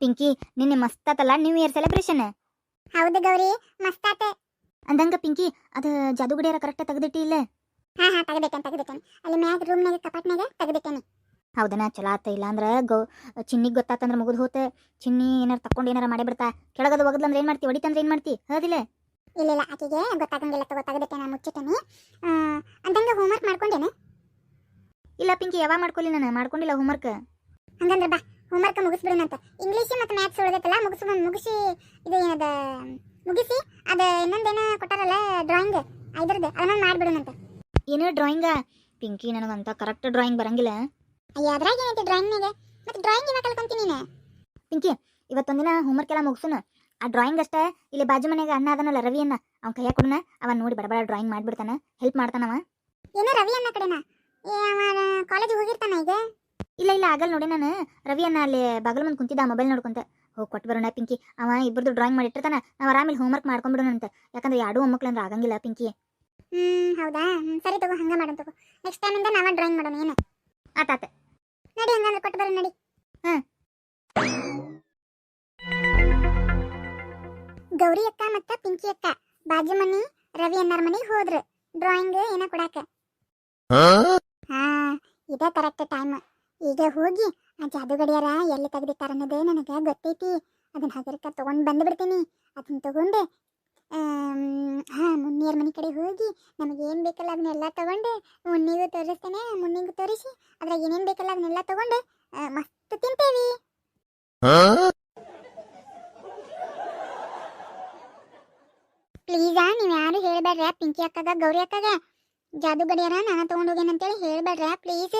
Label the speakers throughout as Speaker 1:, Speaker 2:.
Speaker 1: ಪಿಂಕಿ ನಿನ್ನೆ ಮಸ್ತಾತಲ್ಲ new year celebration
Speaker 2: ಹೌದು ಗೌರಿ ಮಸ್ತಾತ.
Speaker 1: ಅಂದಂಗ ಪಿಂಕಿ ಅದು ಜಾದುಗುಡಿಯರ ಕರೆಕ್ಟ್ ತೆಗ್ದಿಟ್ಟಿ ಇಲ್ಲ?
Speaker 2: ಹಾ ಹಾ ತೆಗ್ದಿಟ್ಟೇನೆ ತೆಗ್ದಿಟ್ಟೇನೆ. ಅಲ್ಲಿ ಮ್ಯಾಗ ರೂಮ್ನಾಗ ಕಪಾಟ್ನಾಗ ತೆಗ್ದಿಟ್ಟೇನೆ.
Speaker 1: ಹೌದನ ಚಲೋ ಆತ ಇಲ್ಲ ಅಂದ್ರೆ ಗೌ ಚಿನ್ನಿಗೆ ಗೊತ್ತಾತಂದ್ರೆ ಮುಗಿದು ಹೋತ. ಚಿನ್ನಿ ಏನಾರ ತಕೊಂಡು ಏನಾರ ಮಾಡಿ ಬಿಡ್ತಾ. ಕೆಳಗದ ಒಗದ್ಲಂದ್ರೆ ಏನು ಮಾಡ್ತಿ ಹೊಡಿತಂದ್ರೆ ಏನು ಮಾಡ್ತಿ? ಹೌದಿಲ್ಲ?
Speaker 2: ಇಲ್ಲ ಇಲ್ಲ ಆಕೆಗೆ ಗೊತ್ತಾಗಂಗಿಲ್ಲ ತಗೋ ತೆಗ್ದಿಟ್ಟೇನೆ ಮುಚ್ಚಿಟ್ಟೇನೆ. ಅಂದಂಗ ಹೋಮ್ವರ್ಕ್ ಮಾಡ್ಕೊಂಡೇನೆ?
Speaker 1: ಇಲ್ಲ ಪಿಂಕಿ ಯಾವಾಗ ಮಾಡ್ಕೊಲಿ ನಾನು? ಮಾಡ್ಕೊಂಡಿಲ್ಲ ಹೋಮ್ವರ್ಕ್
Speaker 2: ಹಂಗಂದ್ರೆ ಬಾ ಹೋಮ್ವರ್ಕ್ ಮುಗಿಸ್ಬಿಡೋಣಂತ ಇಂಗ್ಲೀಷ್ ಮತ್ತು ಮ್ಯಾಥ್ಸ್ ಉಳಿದೈತಲ್ಲ ಮುಗಿಸ್ ಮುಗಿಸಿ ಇದು ಏನದ ಮುಗಿಸಿ ಅದು ಇನ್ನೊಂದೇನ ಕೊಟ್ಟಾರಲ್ಲ ಡ್ರಾಯಿಂಗ್ ಐದರದ್ದು ಅದನ್ನ ಮಾಡ್ಬಿಡೋಣಂತ
Speaker 1: ಏನು ಡ್ರಾಯಿಂಗ ಪಿಂಕಿ ನನಗಂತ ಕರೆಕ್ಟ್ ಡ್ರಾಯಿಂಗ್ ಬರಂಗಿಲ್ಲ.
Speaker 2: ಅಯ್ಯ ಅದ್ರಾಗ ಏನೈತಿ ಡ್ರಾಯಿಂಗ್ನಾಗ ಮತ್ತು ಡ್ರಾಯಿಂಗ್ ಇವಾಗ ಕಲ್ಕೊಂತೀನಿ ನೀನು.
Speaker 1: ಪಿಂಕಿ ಇವತ್ತೊಂದಿನ ಹೋಮ್ವರ್ಕ್ ಎಲ್ಲ ಮುಗಿಸುನು ಆ ಡ್ರಾಯಿಂಗ್ ಅಷ್ಟೇ ಇಲ್ಲಿ ಬಾಜು ಮನೆಗೆ ಅಣ್ಣ ಅದನ್ನಲ್ಲ ರವಿ ಅನ್ನ ಅವ್ನ ಕೈಯ ಕೊಡನ ಅವ ನೋಡಿ ಬಡಬಡ ಡ್ರಾಯಿಂಗ್ ಮಾಡ್ಬಿಡ್ತಾನ ಹೆಲ್ಪ್ ಮಾಡ್ತಾನವ.
Speaker 2: ಏನೋ ರವಿ ಅನ್ನ ಕಡೆನ? ಕಾಲೇಜಿಗೆ ಹೋಗಿರ್ತಾನ ಈಗ?
Speaker 1: ಇಲ್ಲ ಇಲ್ಲ ಆಗಲ್ಲ ನೋಡಿ ನಾನು. ರವಿ ಅನ್ನ ಅಲ್ಲಿ ಬಾಗಲ್ ಮುಂದೆ ಕುಂತಿದ್ದ ಮೊಬೈಲ್ ನೋಡ್ಕೊಂತ. ಹೋಗಿ ಕೊಟ್ಟು ಬರೋಣ ಪಿಂಕಿ. ಅವ ಇಬ್ಬರದು ಡ್ರಾಯಿಂಗ್ ಮಾಡಿಟ್ಟಿರ್ತಾನ ನಾವು ಆರಾಮಿಲ್ಲಿ ಹೋಮ್ವರ್ಕ್ ಮಾಡ್ಕೊಂಡ್ಬಿಡೋಣಂತ ಯಾಕಂದ್ರೆ ಎರಡೂ ಮೊಮ್ಮಕ್ಳು ಅಂದ್ರೆ ಆಗಂಗಿಲ್ಲ ಪಿಂಕಿ.
Speaker 2: ಹ್ಮ್ ಹೌದಾ? ಸರಿ ತಗೋ ಹಂಗ ಮಾಡೋಣ ತಗೋ. ನೆಕ್ಸ್ಟ್ ಟೈಮಿಂದ ನಾವ ಡ್ರಾಯಿಂಗ್ ಮಾಡೋಣ ಏನು?
Speaker 1: ಆತಾತ
Speaker 2: ನಡಿ ಹಂಗಂದ್ರೆ ಕೊಟ್ಟು ಬರೋಣ ನಡಿ.
Speaker 1: ಹ್ಮ್.
Speaker 2: ಗೌರಿ ಅಕ್ಕ ಮತ್ತ ಪಿಂಕಿ ಅಕ್ಕ. ಬಾಜು ಮನಿ ರವಿ ಅನ್ನಾರ ಮನಿಗೆ ಹೋದ್ರು. ಡ್ರಾಯಿಂಗ್ ಏನ ಕೊಡಾಕ. ಹಾ ಇದ ಕರೆಕ್ಟ್ ಟೈಮ್ ಈಗ ಹೋಗಿ ಆ ಜಾದುಗಡಿಯಾರ ಎಲ್ಲಿ ತೆಗ್ದಿಟ್ಟಾರ ಅನ್ನೋದೇ ನನಗೆ ಗೊತ್ತೈತಿ. ಅದನ್ನ ಹಗರ್ಕ ತಗೊಂಡ್ ಬಂದ್ಬಿಡ್ತೀನಿ. ಅದನ್ನ ತಗೊಂಡು ಹಾಂ ಮುನ್ನಿಯರ್ ಮನೆ ಕಡೆ ಹೋಗಿ ನಮಗೇನು ಬೇಕಲ್ಲ ಅದನ್ನೆಲ್ಲ ತಗೊಂಡು ಮುನ್ನಿಗೂ ತೋರಿಸ್ತೇನೆ ಮುನ್ನಿಗೂ ತೋರಿಸಿ ಅದ್ರಾಗ ಏನೇನು ಬೇಕಲ್ಲ ಅದನ್ನೆಲ್ಲ ತಗೊಂಡು ಮಸ್ತ್ ತಿಂತೇವಿ. ಪ್ಲೀಸಾ ನೀವು ಯಾರು ಹೇಳ್ಬೇಡ್ರ ಪಿಂಕಿ ಅಕ್ಕಗ ಗೌರಿ ಅಕ್ಕಗ? ಜಾದು ಗಡಿಯಾರ ನಾನು ತಗೊಂಡು ಹೋಗೇನಂತೇಳಿ ಹೇಳ್ಬೇಡ್ರ ಪ್ಲೀಸ್.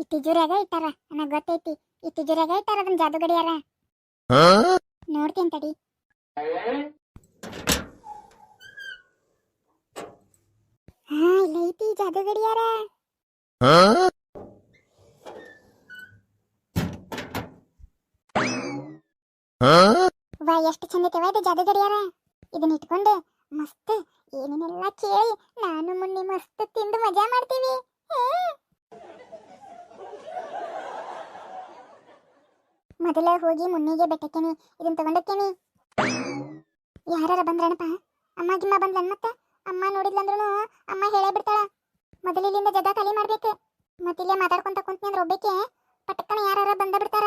Speaker 2: ಈ ತಿಜುರ್ಯಾಗ ಇಟ್ಟಾರ ನನಗೆ ಗೊತ್ತೈತಿ. ಈ ತಿಜುರ್ಯಾಗ ಇಟ್ಟಾರ ಅದನ್ನ ಜಾದು ಗಡಿಯಾರ. ನೋಡ್ತೀನಿ ತಡಿ. ಹಾ ಇಲ್ಲ ಐತಿ ಜಾದು ಗಡಿಯಾರ. ವಾ ಎಷ್ಟು ಚಂದ ಐತೆವ ಇದು ಜಾದು ಗಡಿಯಾರ. ಇದನ್ನ ಇಟ್ಕೊಂಡು ಮಸ್ತ್ ಏನೇನೆಲ್ಲ ಕೇಳಿ ನಾನು ಮುನ್ನಿ ಮಸ್ತ್ ತಿಂದು ಮಜಾ ಮಾಡ್ತೀವಿ. ಮೊದಲ ಹೋಗಿ ಮುನ್ನಿಗೆ ಬೆಟ್ಟಕ್ಕೇನಿ ಇದನ್ನ ತಗೊಂಡಕ್ಕೇನಿ ಯಾರ ಬಂದ್ರಣಪ್ಪ ಅಮ್ಮ ಗಿಮ್ಮ ಬಂದ್ಲನ್ ಮತ್ತೆ? ಅಮ್ಮ ನೋಡಿದ್ಲಂದ್ರೂ ಅಮ್ಮ ಹೇಳೇ ಬಿಡ್ತಾಳ. ಮೊದಲು ಇಲ್ಲಿಂದ ಜಗ ಖಾಲಿ ಮಾಡ್ಬೇಕು. ಮತ್ತಿಲ್ಲೇ ಮಾತಾಡ್ಕೊಂತ ಕುಂತ್ನಿ ಅಂದ್ರೆ ಒಬ್ಬಕ್ಕೆ ಪಟಕ್ಕನ ಯಾರ ಬಂದ ಬಿಡ್ತಾರ.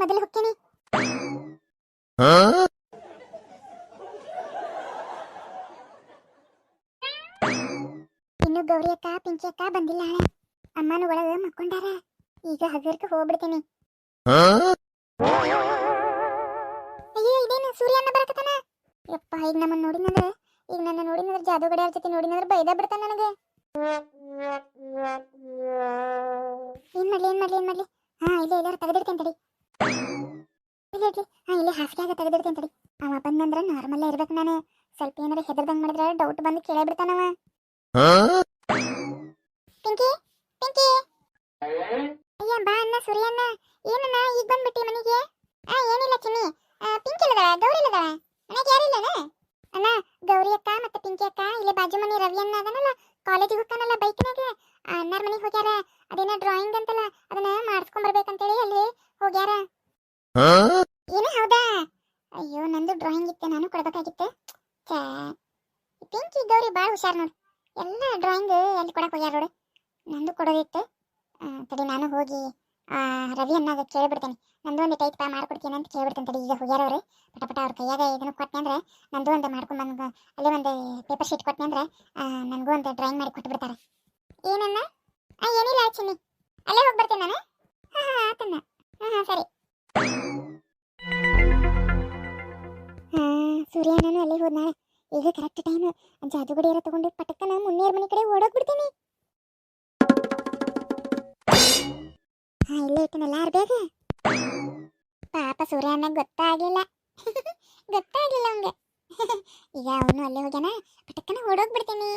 Speaker 2: ಮೊದಲು ಇನ್ನು ಗೌರಿ ಅಕ್ಕ ಬಂದಿಲ್ಲ ಬಂದಿಲ್ಲ ಅಮ್ಮನ ಒಳಗ ಮಕ್ಕೊಂಡಾರ. ಈಗ ಹಗರ್ಕ ಹೋಗ್ಬಿಡ್ತೀನಿ. ಅಯ್ಯೋ ಇದೇನು ಸೂರ್ಯನ ಬರಕತನ? ಯಪ್ಪ ಈಗ ನಮ್ಮನ್ನ ನೋಡಿನಂದ್ರೆ ಈಗ ನನ್ನ ನೋಡಿನಂದ್ರ ಜಾದುಗಡಿಯಾರ ಜೊತೆ ನೋಡಿನಂದ್ರೆ ಬೈದ ಬಿಡ್ತಾನ ನನಗೆ. ಏನ್ ಮಾಡ್ಲಿ ಏನ್ ಮಾಡ್ಲಿ ಏನ್ ಮಾಡ್ಲಿ? ಹಾ ಇಲ್ಲ ಇಲ್ಲ ತೆಗೆದಿಡ್ತೇನೆ ತಡಿ. ಇಲ್ಲ ಇಡ್ಲಿ ಹಾ ಇಲ್ಲೇ ಹಾಸಿಗೆಯಾಗ ತೆಗೆದಿಡ್ತೇನೆ ತಡಿ. ಅವ ಬಂದಂದ್ರ ನಾರ್ಮಲ್ ಇರ್ಬೇಕು ನಾನು. ಸ್ವಲ್ಪ ಏನಾರ ಹೆದರ್ದಂಗ್ ಮಾಡಿದ್ರೆ ಡೌಟ್ ಬಂದು ಕೇಳೇ ಬಿಡ್ತಾನವ. ಪಿಂಕಿ? ಪಿಂಕಿ? ಅಯ್ಯ ಬಾ ಅಣ್ಣ ಸೂರ್ಯಣ್ಣ ಏನಣ್ಣ ಈಗ ಬಂದ್ಬಿಟ್ಟಿ ಮನೆಗೆ? ಆ ಏನಿಲ್ಲ ಚಿನ್ನಿ. ಪಿಂಕಿ ಇಲ್ಲದಳ ಗೌರಿ ಇಲ್ಲದಳ ಮನೆಗೆ ಯಾರಿಲ್ಲನ ಅಣ್ಣ ಗೌರಿ ಅಕ್ಕ ಮತ್ತೆ ಪಿಂಕಿ ಅಕ್ಕ ಇಲ್ಲಿ ಬಾಜು ಮನೆ ರವಿ ಅಣ್ಣ ಅದನಲ್ಲ ಕಾಲೇಜಿಗೆ ಹೋಗ್ತಾನಲ್ಲ ಬೈಕ್ನಾಗ ಅಣ್ಣಾರ ಮನೆಗೆ ಹೋಗ್ಯಾರ. ಅದೇನ ಡ್ರಾಯಿಂಗ್ ಅಂತಲ್ಲ ಅದನ್ನ ಮಾಡಿಸ್ಕೊಂಡ್ ಬರ್ಬೇಕಂತೇಳಿ ಅಲ್ಲಿ ಹೋಗ್ಯಾರ. ಏನು ಹೌದಾ? ಅಯ್ಯೋ ನಂದು ಡ್ರಾಯಿಂಗ್ ಇತ್ತೆ ನಾನು ಕೊಡ್ಬೇಕಾಗಿತ್ತು. ಪಿಂಕಿ ಗೌರಿ ಭಾಳ ಹುಷಾರ್ ನೋಡು. ಎಲ್ಲ ಡ್ರಾಯಿಂಗ್ ಎಲ್ಲಿ ಕೊಡಕ್ಕೆ ಹೋಗ್ಯಾರ ನೋಡು. ನಂದು ಕೊಡೋದಿತ್ತು. ತಡಿ ನಾನು ಹೋಗಿ ಆ, ರವಿ ಅನ್ನಾಗ ಕೇಳ್ಬಿಡ್ತೇನೆ. ನಂದು ಒಂದು ಟೈಪ್ ಮಾಡ್ಕೊಡ್ತೀನಿ ಅಂತ ಕೇಳಿಬಿಡ್ತೇನೆ ತಡಿ. ಈಗ ಹೋಗ್ಯಾರ ಅವ್ರು ಪಟ ಪಟ ಅವ್ರ ಕೈಯಾಗ ಇದನ್ನು ಕೊಟ್ಟೆ ಅಂದ್ರೆ ನಂದು ಒಂದು ಮಾಡ್ಕೊಂಡು ಬಂದು ಅಲ್ಲೇ ಒಂದು ಪೇಪರ್ ಶೀಟ್ ಕೊಟ್ಟೆ ಅಂದ್ರೆ ನನಗೂ ಒಂದು ಡ್ರಾಯಿಂಗ್ ಮಾಡಿ ಕೊಟ್ಟು ಬಿಡ್ತಾರೆ ಏನನ್ನ ಏನಿಲ್ಲ ಚಿನ್ನಿ. ಅಲ್ಲೇ ಹೋಗಿ ನಾನು. ಹಾಂ ಹಾಂ ಆತನ್ನ ಹಾಂ ಹಾಂ ಸರಿ. ಹಾಂ ಸೂರ್ಯ ನಾನು ಅಲ್ಲಿ ಹೋದ್ನಾಳೆ ಈಗ ಕರೆಕ್ಟ್ ಟೈಮ್ ಜಾದುಗಡಿಯಾರ ತಗೊಂಡು ಪಟಕ್ಕನ ಮುನ್ನೇರ್ ಮನೆ ಕಡೆ ಓಡೋಗ್ಬಿಡ್ತೀನಿ. ಹಾ ಇಲ್ಲೇ ಇಟ್ಟನಲ್ಲ ಬೇಗ? ಪಾಪ ಸೂರ್ಯ ಅನ್ನಂಗ್ ಗೊತ್ತಾಗ್ಲಿಲ್ಲ. ಗೊತ್ತಾಗ್ಲಿಲ್ಲ ಅವಂಗೆ ಈಗ ಅವನು ಅಲ್ಲೇ ಹೋಗ್ಯಾನ, ಪಟಕ್ಕನ ಓಡೋಗ್ಬಿಡ್ತೀನಿ.